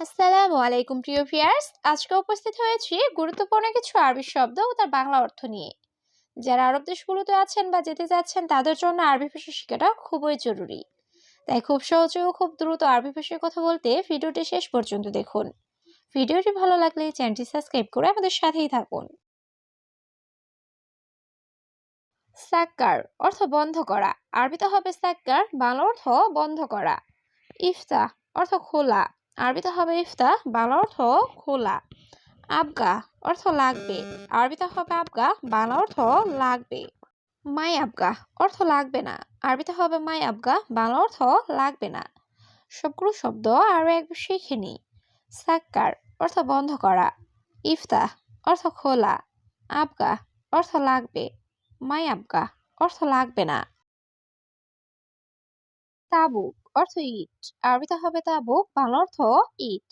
আসসালামু আলাইকুম, প্রিয় ভিউয়ার্স। আজকে উপস্থিত হয়েছি গুরুত্বপূর্ণ কিছু আরবি শব্দ ও তার বাংলা অর্থ নিয়ে। যারা আরব দেশগুলোতে আছেন বা যেতে যাচ্ছেন, তাদের জন্য আরবি ভাষা শেখাটা খুবই জরুরি। তাই খুব সহজে ও খুব দ্রুত আরবি ভাষায় কথা বলতে ভিডিওটি শেষ পর্যন্ত দেখুন। ভিডিওটি ভালো লাগলে চ্যানেলটি সাবস্ক্রাইব করে আমাদের সাথেই থাকুন। সাক্কার অর্থ বন্ধ করা। আরবিতে হবে সাক্কার, বাংলা অর্থ বন্ধ করা। ইফতা অর্থ খোলা। আরবিতে হবে ইফতা, বাংলা অর্থ খোলা। আবগা অর্থ লাগবে। আরবিতে হবে আবগা, বাংলা অর্থ লাগবে। মাই আবগা অর্থ লাগবে না। আরবিতে হবে মাই আবগা, বাংলা অর্থ লাগবে না। সবগুলো শব্দ আরও একবার শিখে নিই। সাক্কার অর্থ বন্ধ করা। ইফতা অর্থ খোলা। আবগা অর্থ লাগবে। মাই আবগা অর্থ লাগবে না। তাবুক অর্থ ইট। আরবিতে হবে তাবুক বাংলা অর্থ ইট।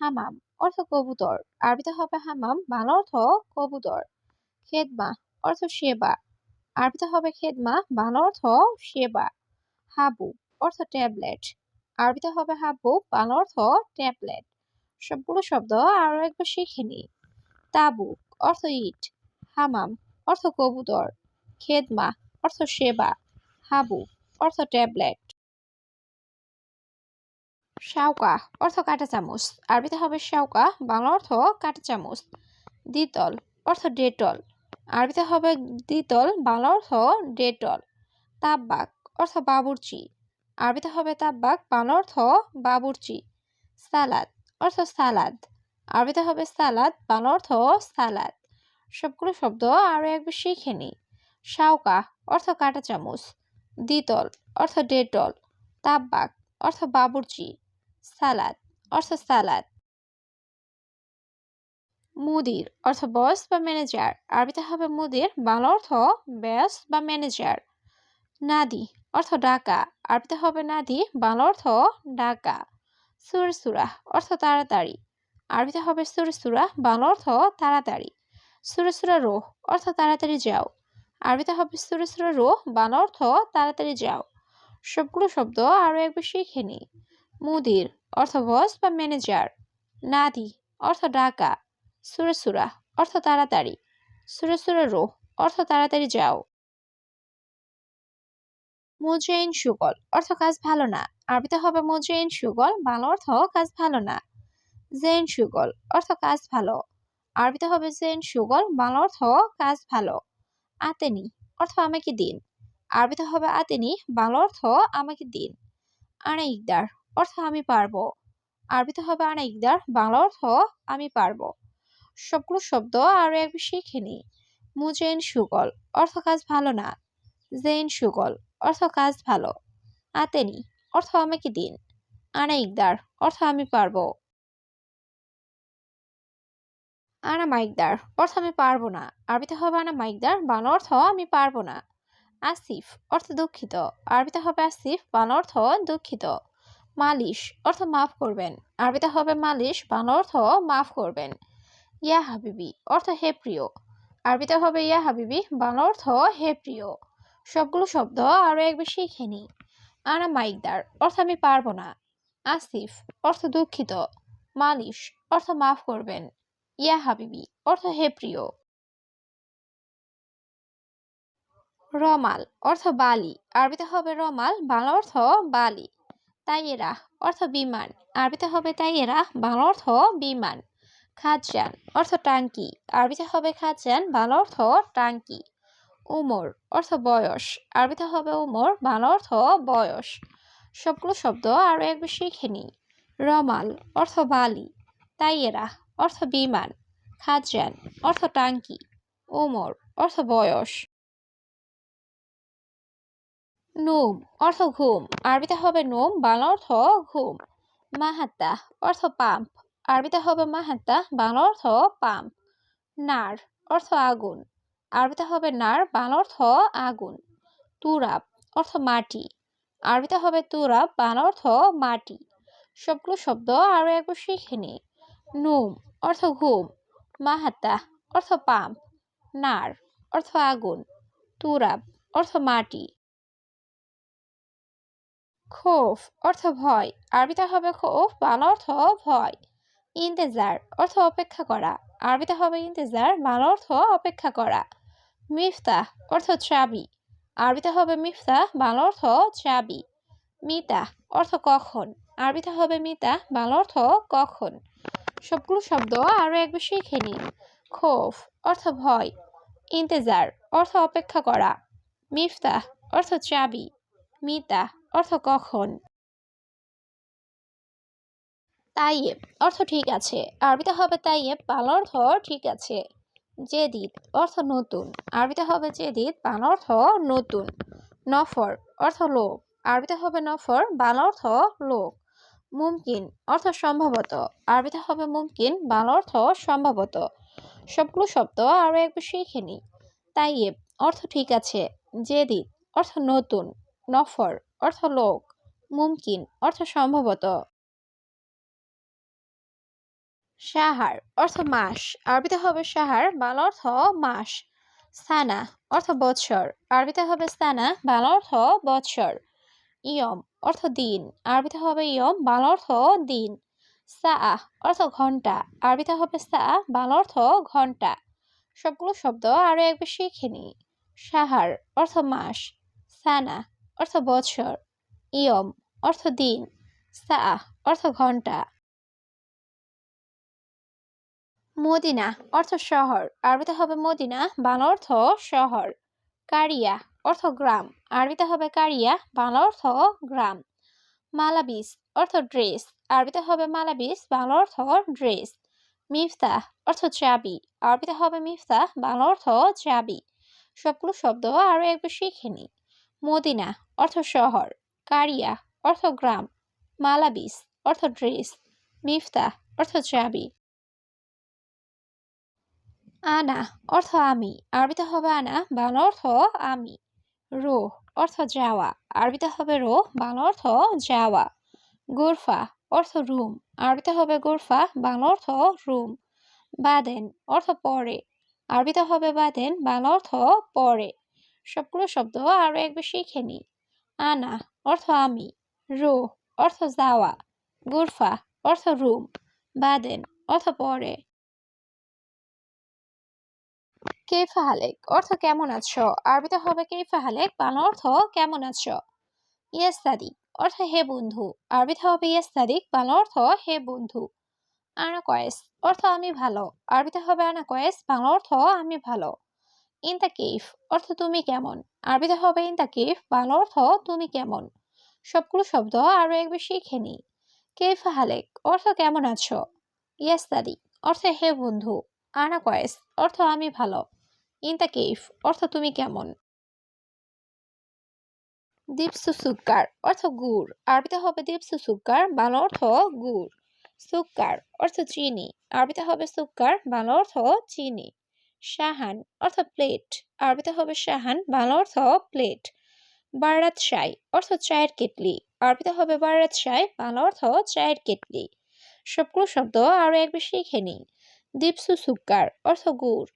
হামাম, অর্থ কবুতর। আরবিতে হবে হামাম, বাংলা অর্থ কবুতর। খেদমা, অর্থ সেবা। আরবিতে হবে খেদমা, বাংলা অর্থ সেবা। হাবু, অর্থ ট্যাবলেট। আরবিতে হবে হাবু, বাংলা অর্থ ট্যাবলেট। সবগুলো শব্দ আরও একবার শিখে নিই তাবুক, অর্থ ইট। হামাম, অর্থ কবুতর। খেদমা, অর্থ সেবা। হাবু, অর্থ ট্যাবলেট। শাউকা অর্থ কাঁটা চামচ। আরবিতে হবে শাউকা বাংলা অর্থ কাঁটা চামচ। দ্বিতল, অর্থ ডেটল। আরবিতে হবে দ্বিতল, বাংলা অর্থ ডেটল। তাব্বাক অর্থ বাবুরচি। আরবিতে হবে তাব্বাক বাংলা অর্থ বাবুর্চি। সালাদ, অর্থ সালাদ। আরবিতে হবে সালাদ, বাংলা অর্থ সালাদ। সবগুলো শব্দ আরও একবার শিখে নিই শাউকা অর্থ কাঁটা চামচ। দ্বিতল, অর্থ ডেটল। তাব্বাক অর্থ বাবুর্চি। সালাদ, অর্থ সালাদ। মুদির, অর্থ বস বা ম্যানেজার। আরবিতে হবে মুদির, বাংলা অর্থ ব্যাস বা ম্যানেজার। নাদি, অর্থ ডাকা। আরবিতে হবে নাদি, বাংলা অর্থ ডাকা। সুরসুরা, অর্থ তাড়াতাড়ি। আরবিতে হবে সুরসুরা, বাংলা অর্থ তাড়াতাড়ি। সুরসুরা রোহ অর্থ তাড়াতাড়ি যাও। আরবিতে হবে সুরসুরা রোহ বাংলা অর্থ তাড়াতাড়ি যাও। সবগুলো শব্দ আরও একবার শিখে নিই। মুদির, অর্থ বস বা ম্যানেজার। নাদি, অর্থ ডাকা। সুরসুরা অর্থ তাড়াতাড়ি। সুরসুরা রোহ, অর্থ তাড়াতাড়ি যাও। মুজেইন সুগল, অর্থ কাজ ভালো না। আরবিতে হবে মুজেইন সুগল, বাংলা অর্থ কাজ ভালো না। জেন সুগল, অর্থ কাজ ভালো। আরবিতে হবে জেন সুগল, বাংলা অর্থ কাজ ভালো। আতেনি, অর্থ আমাকে দিন। আরবিতে হবে আতেনি, বাংলা অর্থ আমাকে দিন। আনা ইকদার অর্থ আমি পারব। আরবিতে হবে আনা ইকদার, বাংলা অর্থ আমি পারব। সবগুলো শব্দ আরও একবার শিখে নিই। মুজেন সুগল, অর্থ কাজ ভালো না। জেন সুগল, অর্থ কাজ ভালো। আতেনি, অর্থ আমাকে দিন। আনা ইকদার, অর্থ আমি পারব। আনা মাইকদার অর্থ আমি পারব না। আরবিতে হবে আনা মাইকদার বাংলা অর্থ আমি পারব না। আসিফ, অর্থ দুঃখিত। আরবিতে হবে আসিফ, বাংলা অর্থ দুঃখিত। মালিশ, অর্থ মাফ করবেন। আরবিতে হবে মালিশ, বাংলা অর্থ মাফ করবেন। ইয়া হাবিবি, অর্থ হে প্রিয়। আরবিতে হবে ইয়া হাবিবি, বাংলা অর্থ হে প্রিয়। সবগুলো শব্দ আরও একবার শিখে নিই। আনা মাইকদার, অর্থ আমি পারব না। আসিফ, অর্থ দুঃখিত। মালিশ, অর্থ মাফ করবেন। ইয়া হাবিবি, অর্থ হে প্রিয়। রমাল, অর্থ বালি। আরবিতে হবে রমাল, বাংলা অর্থ বালি। তাইয়েরা অর্থ বিমান। আরবিতে হবে তাইয়েরা বাংলা অর্থ বিমান। খাজান, অর্থ টাঙ্কি। আরবিতে হবে খাজান, বাংলা অর্থ টাঙ্কি। উমর, অর্থ বয়স। আরবিতে হবে উমর, বাংলা অর্থ বয়স। সবগুলো শব্দ আরও একবার শিখে নিই। রমাল, অর্থ বালি। তাইয়েরা অর্থ বিমান। খাজান, অর্থ টাঙ্কি। উমর, অর্থ বয়স। নোম, অর্থ ঘুম। আরবিতে হবে নোম, বাংলা অর্থ ঘুম। মাহাত্তা, অর্থ পাম্প। আরবিতে হবে মাহাত্তা, বাংলা অর্থ পাম্প। নার, অর্থ আগুন। আরবিতে হবে নার, বাংলা অর্থ আগুন। তুরাব, অর্থ মাটি। আরবিতে হবে তুরাব, বাংলা অর্থ মাটি। সবগুলো শব্দ আরও একবার শিখে নিই নুম, অর্থ ঘুম। মাহাত্তা, অর্থ পাম্প। নার, অর্থ আগুন। তুরাব, অর্থ মাটি। খোফ অর্থ ভয়। আরবিতে হবে খোফ, বাংলা অর্থ ভয়। ইন্তেজার অর্থ অপেক্ষা করা। আরবিতে হবে ইন্তেজার, বাংলা অর্থ অপেক্ষা করা। মিফতাহ অর্থ চাবি। আরবিতে হবে মিফতাহ, বাংলা অর্থ চাবি। মিতা অর্থ কখন। আরবিতে হবে মিতা বাংলা অর্থ কখন। সবগুলো শব্দ আরও একবার শিখে নিন খোফ অর্থ ভয়। ইন্তেজার অর্থ অপেক্ষা করা। মিফতাহ অর্থ চাবি। মিতা অর্থ কখন? তাইয়েব অর্থ ঠিক আছে। আরবিতে হবে তাইয়েব বাংলা অর্থ ঠিক আছে। জেদিদ, অর্থ নতুন। আরবিতে হবে জেদিদ বাংলা অর্থ নতুন। নফর, অর্থ লোক। আরবিতে হবে নফর, বাংলা অর্থ লোক। মুমকিন, অর্থ সম্ভবত। আরবিতে হবে মুমকিন, বাংলা অর্থ সম্ভবত। সবগুলো শব্দ আরও একবার শিখে নিই। তাইয়েব অর্থ ঠিক আছে। জেদিদ, অর্থ নতুন। নফর অর্থ লোক, মুমকিন, অর্থ সম্ভবত। সাহার, অর্থ মাস। আরবিতে হবে সাহার, বাল অর্থ মাস। সানা, অর্থ বৎসর। আরবিতে হবে সানা, বাল অর্থ বৎসর। ইয়ম, অর্থ দিন। আরবিতে হবে ইয়ম, বাল অর্থ দিন। সা অর্থ ঘণ্টা। আরবিতে হবে সা বাল অর্থ ঘণ্টা। সবগুলো শব্দ আরও একবার শিখে নিই। সাহার, অর্থ মাস। সানা অর্থ বৎসর, ইয়ম, অর্থ দিন সা অর্থ ঘণ্টা মদিনা, অর্থ শহর। আরবিতে হবে মদিনা, বাংলা অর্থ শহর। কারিয়া, অর্থ গ্রাম। আরবিতে হবে কারিয়া, বাংলা অর্থ গ্রাম। মালাবিস, অর্থ ড্রেস। আরবিতে হবে মালাবিস, বাংলা অর্থ ড্রেস। মিফতাহ, অর্থ চাবি। আরবিতে হবে মিফতাহ, বাংলা অর্থ চাবি। সবগুলো শব্দ আরও একবার শিখে নিই মদিনা, অর্থ শহর। কারিয়া, অর্থ গ্রাম। মালাবিস, অর্থ ড্রেস। মিফতা অর্থ চাবি। আনা, অর্থ আমি। আরবিতে হবে আনা, বাংলা অর্থ আমি। রো অর্থ যাওয়া। আরবিতে হবে রো বাংলা অর্থ যাওয়া। গোরফা, অর্থ রুম। আরবিতে হবে গোরফা, বাংলা অর্থ রুম। বাদেন, অর্থ পরে। আরবিতে হবে বাদেন, বাংলা অর্থ পরে। সবগুলো শব্দ আরও একবার শিখে নি আনা, অর্থ আমি। রো অর্থ যাওয়া। গুরফা, অর্থ রুম। বাদেন, অর্থ পরে। কেফা হালেক, অর্থ কেমন আছো? আরবিতে হবে কেফা হালেক, বাংলা অর্থ কেমন আছো? ইয়েস্তাদি অর্থ হে বন্ধু। আরবিতে হবে ইয়েস্তাদিক বাংলা অর্থ হে বন্ধু। আনা কয়েস অর্থ আমি ভালো। আরবিতে হবে আনা কয়েস বাংলা অর্থ আমি ভালো। ইন দ্য কেফ অর্থ তুমি কেমন? আরবিতে হবে ইন দ্য কেফ বাংলা অর্থ তুমি কেমন? সবগুলো শব্দ আরও একবার শিখে নি কেফ হালেক, অর্থ কেমন আছো? ইয়াস দাদি অর্থ হে বন্ধু। আনা কয়েস, অর্থ আমি ভালো। ইন দ্য কেফ অর্থ তুমি কেমন? দীপসু সুক্কার অর্থ গুড়। আরবিতে হবে দীপসু সুক্কার বাংলা অর্থ গুড়। সুক্কার অর্থ চিনি। আরবিতে হবে সুক্কার বাংলা অর্থ চিনি। শাহান অর্থ প্লেট আরবিতে হবে শাহান, বাংলা অর্থ প্লেট বারাত শাই অর্থ চায়ের কেটলি, আরবিতে হবে বারাত শাই, বাংলা অর্থ চায়ের কেটলি। সবগুলো শব্দ আরও একবার শিখে নিই। দীপসু সুক্কার অর্থ গুড়,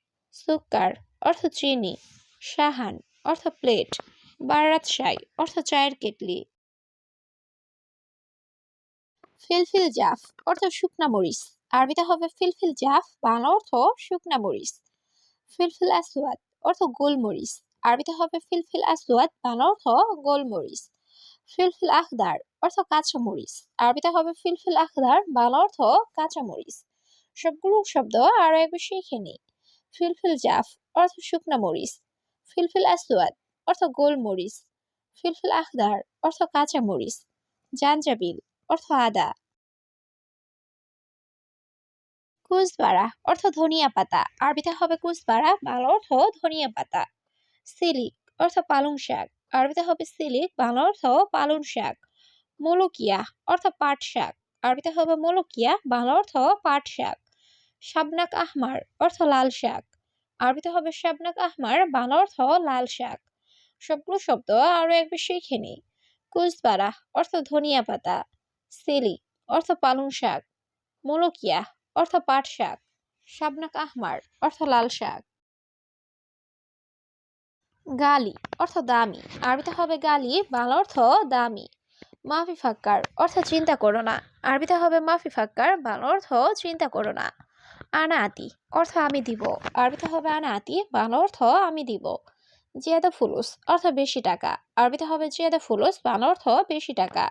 সুক্কার অর্থ চিনি, শাহান অর্থ প্লেট বারাত শাই অর্থ চায়ের কেটলি। ফিলফিল জাফ অর্থ শুকনা মরিচ, আরবিতে হবে ফিলফিল জাফ, বাংলা অর্থ শুকনা মরিচ। ফিলফিল আসওয়াদ অর্থ গোলমরিচ। আরবিতে হবে ফিলফিল আসওয়াদ বাংলা অর্থ গোলমরিচ। ফিলফিল আখদার অর্থ কাঁচা মরিচ আরবিতে হবে ফিলফিল আখদার বাংলা অর্থ কাঁচা মরিচ সবগুলো শব্দ আরও একবার শিখে নিই। ফিলফিল জাফ অর্থ শুকনা মরিচ। ফিলফিল আসওয়াদ অর্থ গোলমরিচ। ফিলফিল আখদার অর্থ কাঁচা মরিচ জাঞ্জাবিল অর্থ আদা। কুচবাড়া অর্থ ধনিয়া পাতা। আরবিতে হবে কুচবাড়া বাংলা অর্থ ধনিয়া পাতা। সিলিক, অর্থ পালং শাক। আরবিতে হবে সিলিক, বাংলা অর্থ পালং শাক। মোলকিয়া, অর্থ পাট শাক। আরবিতে হবে মোলকিয়া, বাংলা অর্থ পাট শাক। শাবনাক আহমার, অর্থ লাল শাক। আরবিতে হবে শাবনাক আহমার, বাংলা অর্থ লাল শাক। সবগুলো শব্দ আরও একবার শিখে নিই। কুচবাড়া অর্থ ধনিয়া পাতা। সেলি অর্থ পালং শাক। মোলকিয়া অর্থ পাট শাক, শাবনাক আহমার অর্থ লাল শাক। গালি অর্থ দামি। আরবিতে হবে গালি, বাংলা অর্থ দামি। মাফি ফাক্কার অর্থ চিন্তা করো না। আরবিতে হবে মাফি ফাক্কার, বাংলা অর্থ চিন্তা করো না। আনা আতি অর্থ আমি দিব। আরবিতে হবে আনা আতি বাংলা অর্থ আমি দিব। জিয়াদা ফুলুস, অর্থ বেশি টাকা। আরবিতে হবে জিয়াদা ফুলুস, বাংলা অর্থ বেশি টাকা।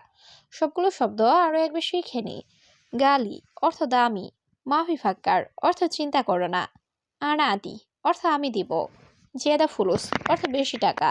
সবগুলো শব্দ আরও একবার শিখে নি। গালি, অর্থ দামি। মাফি ফাক্কার, অর্থ চিন্তা করো না। আনা আদি, অর্থ আমি দিব। জিয়াদা ফুলুস, অর্থ বেশি টাকা।